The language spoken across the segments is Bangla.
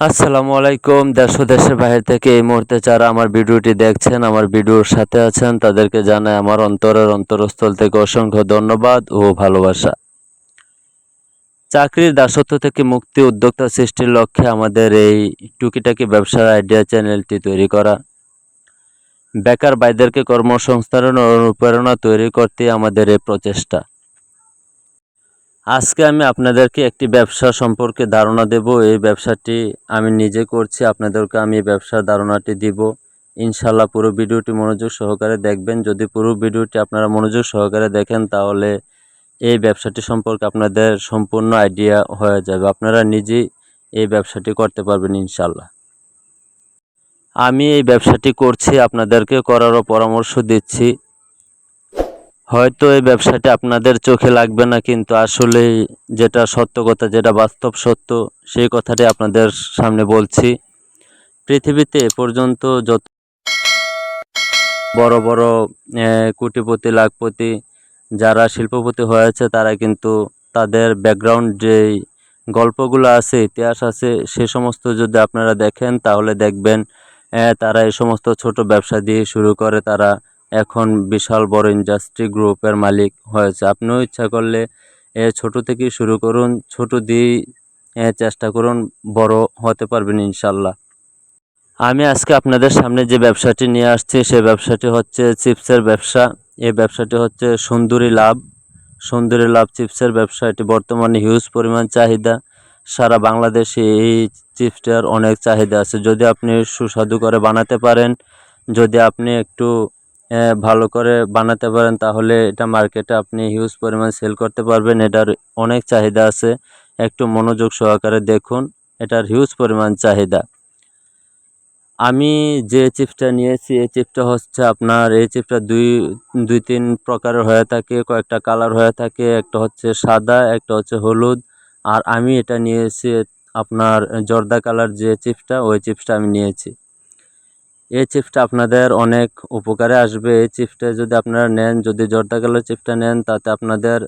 আসসালামু আলাইকুম, দেশ ও দেশের বাইরে থেকে এই মুহূর্তে যারা আমার ভিডিওটি দেখছেন, আমার ভিডিওর সাথে আছেন, তাদেরকে জানাই আমার অন্তরের অন্তরস্থল থেকে অসংখ্য ধন্যবাদ ও ভালোবাসা। চাকরির দাসত্ব থেকে মুক্তি উদ্যোক্তা সৃষ্টির লক্ষ্যে আমাদের এই টুকিটাকি ব্যবসার আইডিয়া চ্যানেলটি তৈরি করা। বেকার ভাইদেরকে কর্মসংস্থানের অনুপ্রেরণা তৈরি করতে আমাদের এই প্রচেষ্টা। আজকে আমি আপনাদেরকে একটি ব্যবসা সম্পর্কে ধারণা দেব। এই ব্যবসাটি আমি নিজে করছি, আপনাদেরকে আমি এই ব্যবসার ধারণাটি দিব। ইনশাল্লাহ পুরো ভিডিওটি মনোযোগ সহকারে দেখবেন। যদি পুরো ভিডিওটি আপনারা মনোযোগ সহকারে দেখেন, তাহলে এই ব্যবসাটি সম্পর্কে আপনাদের সম্পূর্ণ আইডিয়া হয়ে যাবে। আপনারা নিজেই এই ব্যবসাটি করতে পারবেন ইনশাল্লাহ আমি এই ব্যবসাটি করছি, আপনাদেরকে করারও পরামর্শ দিচ্ছি। হয়তো এই ব্যবসাটা আপনাদের চোখে লাগবে না, কিন্তু আসলে যেটা সত্য কথা, যেটা বাস্তব সত্য, সেই কথাটি আপনাদের সামনে বলছি। পৃথিবীতে এ পর্যন্ত যত বড় বড় কোটিপতি লাখপতি যারা শিল্পপতি হয়েছে, তারা কিন্তু তাদের ব্যাকগ্রাউন্ড যেই গল্পগুলো আছে, ইতিহাস আছে, সে সমস্ত যদি আপনারা দেখেন, তাহলে দেখবেন তারা এই সমস্ত ছোট ব্যবসা দিয়ে শুরু করে, তারা এখন বিশাল বড় ইন্ডাস্ট্রি গ্রুপের মালিক হয়েছে। আপনিও ইচ্ছা করলে এ ছোট থেকেই শুরু করুন, ছোট দিয়েই চেষ্টা করুন, বড় হতে পারবেন ইনশাল্লাহ। আমি আজকে আপনাদের সামনে যে ব্যবসাটি নিয়ে আসছি সেই ব্যবসাটি হচ্ছে চিপসের ব্যবসা। এই ব্যবসাটি হচ্ছে সুন্দরী লাভ। সুন্দরী লাভ চিপসের ব্যবসা, এটি বর্তমানে হিউজ পরিমাণ চাহিদা। সারা বাংলাদেশে এই চিপসটার অনেক চাহিদা আছে। যদি আপনি সুস্বাদু করে বানাতে পারেন, যদি আপনি একটু ভালো করে বানাতে পারেন, তাহলে এটা মার্কেটে আপনি হিউজ পরিমাণ সেল করতে পারবেন। এটার অনেক চাহিদা আছে। একটু মনোযোগ সহকারে দেখুন, এটার হিউজ পরিমাণ চাহিদা। আমি যে চিপসটা নিয়েছি, এই চিপসটা হচ্ছে আপনার, এই চিপসটা দুই দুই, তিন প্রকারের হয়ে থাকে, কয়েকটা কালার হয়ে থাকে, একটা হচ্ছে সাদা, একটা হচ্ছে হলুদ। আর আমি এটা নিয়েছি আপনার জর্দা কালার যে চিপসটা ওই চিপসটা আমি নিয়েছি। এই চিপসটা আপনাদের অনেক উপকারে আসবে। এই চিপসটা যদি আপনারা নেন, যদি জর্দা কালার চিপসটা নেন, তাতে আপনাদের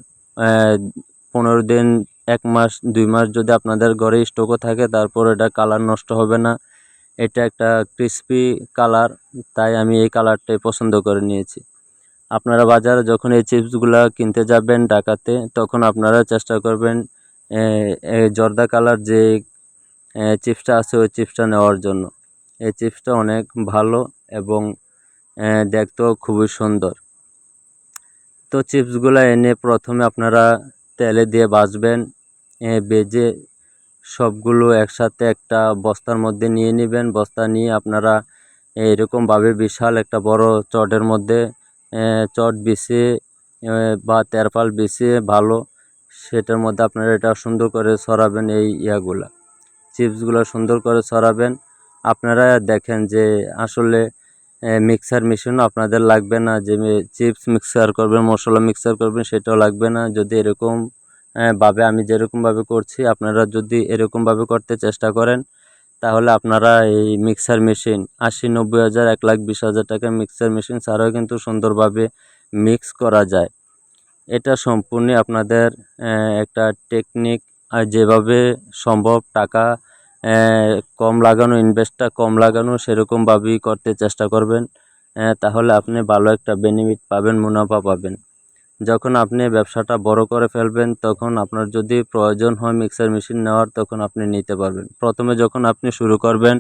পনেরো দিন, এক মাস, দুই মাস যদি আপনাদের ঘরে স্টকও থাকে, তারপর এটা কালার নষ্ট হবে না। এটা একটা ক্রিস্পি কালার তাই আমি এই কালারটাই পছন্দ করে নিয়েছি। আপনারা বাজারে যখন এই চিপসগুলো কিনতে যাবেন ঢাকাতে, তখন আপনারা চেষ্টা করবেন এই জর্দা কালার যে চিপসটা আছে, ওই চিপসটা নেওয়ার জন্য। এই চিপসটা অনেক ভালো এবং দেখতেও খুবই সুন্দর। তো চিপসগুলো এনে প্রথমে আপনারা তেলে দিয়ে ভাজবেন বেজে সবগুলো একসাথে একটা বস্তার মধ্যে নিয়ে নেবেন। বস্তা নিয়ে আপনারা এরকমভাবে বিশাল একটা বড় চটের মধ্যে চট বিছিয়ে বা তেরপাল বিছিয়ে ভালো সেটার মধ্যে আপনারা এটা সুন্দর করে ছড়াবেন এই ইয়াগুলা। চিপসগুলো সুন্দর করে ছড়াবেন আপনারা দেখেন যে আসলে মিক্সার মেশিনও আপনাদের লাগবে না। যে চিপস মিক্সার করবেন, মশলা মিক্সার করবেন, সেটাও লাগবে না। যদি এরকম ভাবে আমি যেরকমভাবে করছি, আপনারা যদি এরকমভাবে করতে চেষ্টা করেন, তাহলে আপনারা এই মিক্সার মেশিন আশি, নব্বই হাজার, এক লাখ বিশ হাজার টাকার মিক্সার মেশিন ছাড়াও কিন্তু সুন্দরভাবে মিক্স করা যায়। এটা সম্পূর্ণ আপনাদের একটা টেকনিক আর যেভাবে সম্ভব টাকা কম লাগানো ইনভেস্টটা কম লাগানো, সেরকমভাবেই করতে চেষ্টা করবেন। তাহলে আপনি ভালো একটা বেনিফিট পাবেন, মুনাফা পাবেন। যখন আপনি ব্যবসাটা বড় করে ফেলবেন, তখন আপনার যদি প্রয়োজন হয় মিক্সার মেশিন নেওয়ার, তখন আপনি নিতে পারবেন। প্রথমে যখন আপনি শুরু করবেন,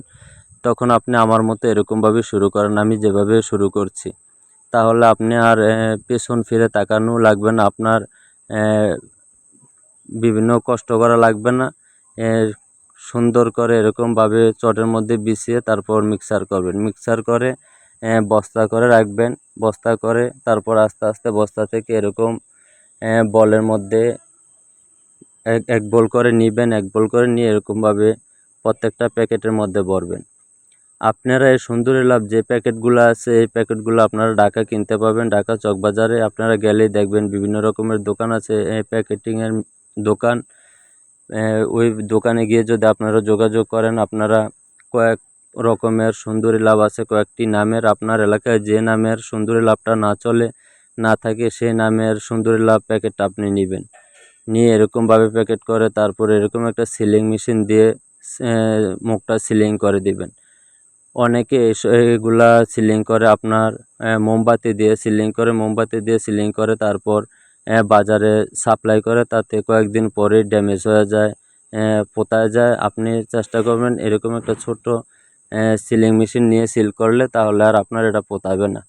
তখন আপনি আমার মতো এরকমভাবে শুরু করেন, আমি যেভাবে শুরু করছি। তাহলে আপনি আর পেছন ফিরে তাকানো লাগবে না, আপনার বিভিন্ন কষ্ট করা লাগবে না। সুন্দর করে এরকমভাবে চটের মধ্যে বিছিয়ে তারপর মিক্সার করবেন। মিক্সার করে বস্তা করে রাখবেন। বস্তা করে তারপর আস্তে আস্তে বস্তা থেকে এরকম বলের মধ্যে এক এক বল করে নিবেন, এক বল করে নিয়ে এরকমভাবে প্রত্যেকটা প্যাকেটের মধ্যে ভরবেন। আপনারা এই সুন্দরী লাভ যে প্যাকেটগুলো আছে, এই প্যাকেটগুলো আপনারা ঢাকা কিনতে পাবেন। ঢাকা চকবাজারে আপনারা গেলেই দেখবেন বিভিন্ন রকমের দোকান আছে। এই প্যাকেটিংয়ের দোকান ওই দোকানে গিয়ে যদি আপনারা যোগাযোগ করেন, আপনারা কয়েক রকমের সুন্দরী লাভ আছে, কয়েকটি নামের। আপনার এলাকায় যে নামের সুন্দরী লাভটা না চলে, না থাকে সেই নামের সুন্দরী লাভ প্যাকেটটা আপনি নেবেন। নিয়ে এরকমভাবে প্যাকেট করে, তারপরে এরকম একটা সিলিং মেশিন দিয়ে মুখটা সিলিং করে দিবেন। অনেকে এগুলা সিলিং করে আপনার মোমবাতি দিয়ে সিলিং করে, মোমবাতি দিয়ে সিলিং করে, তারপর বাজারে সাপ্লাই করে, তাতে কয়েকদিন পরে ড্যামেজ হয়ে যায় পোতায় যায়। আপনি চেষ্টা করবেন এরকম একটা ছোট সিলিং মেশিন নিয়ে সিল করলে তাহলে আর আপনার এটা পোতাবে না,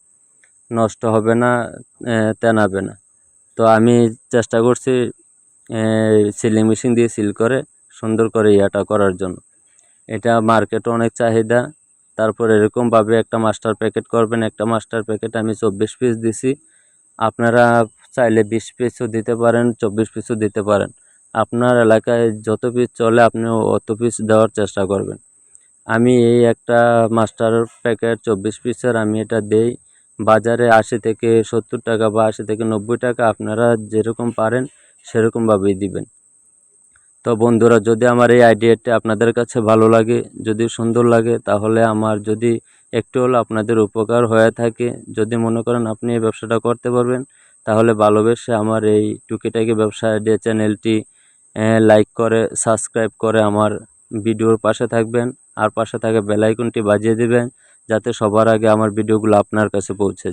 নষ্ট হবে না তেনাবে না। তো আমি চেষ্টা করছি সিলিং মেশিন দিয়ে সিল করে, সুন্দর করে ইয়াটা করার জন্য। এটা মার্কেটে অনেক চাহিদা, তারপর এরকমভাবে একটা মাস্টার প্যাকেট করবেন, একটা মাস্টার প্যাকেট আমি চব্বিশ পিস দিছি। আপনারা চাইলে বিশ পিসও দিতে পারেন, চব্বিশ পিসও দিতে পারেন। আপনার এলাকায় যত পিস চলে, আপনি অত পিস দেওয়ার চেষ্টা করবেন। আমি এই একটা মাস্টার প্যাকেট চব্বিশ পিসের আমি এটা দেই। বাজারে আশি থেকে সত্তর টাকা বা আশি থেকে নব্বই টাকা আপনারা যেরকম পারেন, সেরকমভাবেই দিবেন। তো বন্ধুরা, যদি আমার এই আইডিয়াটি আপনাদের কাছে ভালো লাগে, যদি সুন্দর লাগে, তাহলে আমার যদি একটু হলেও আপনাদের উপকার হয়ে থাকে, যদি মনে করেন আপনি এই ব্যবসাটা করতে পারবেন তাহলে ভালোবেসে আমার এই টুকিটাকি ব্যবসা আইডিয়া চ্যানেলটি লাইক করে সাবস্ক্রাইব করে আমার ভিডিওর পাশে থাকবেন। আর পাশে থাকা বেলাইকনটি বাজিয়ে দেবেন, যাতে সবার আগে আমার ভিডিওগুলো আপনার কাছে পৌঁছে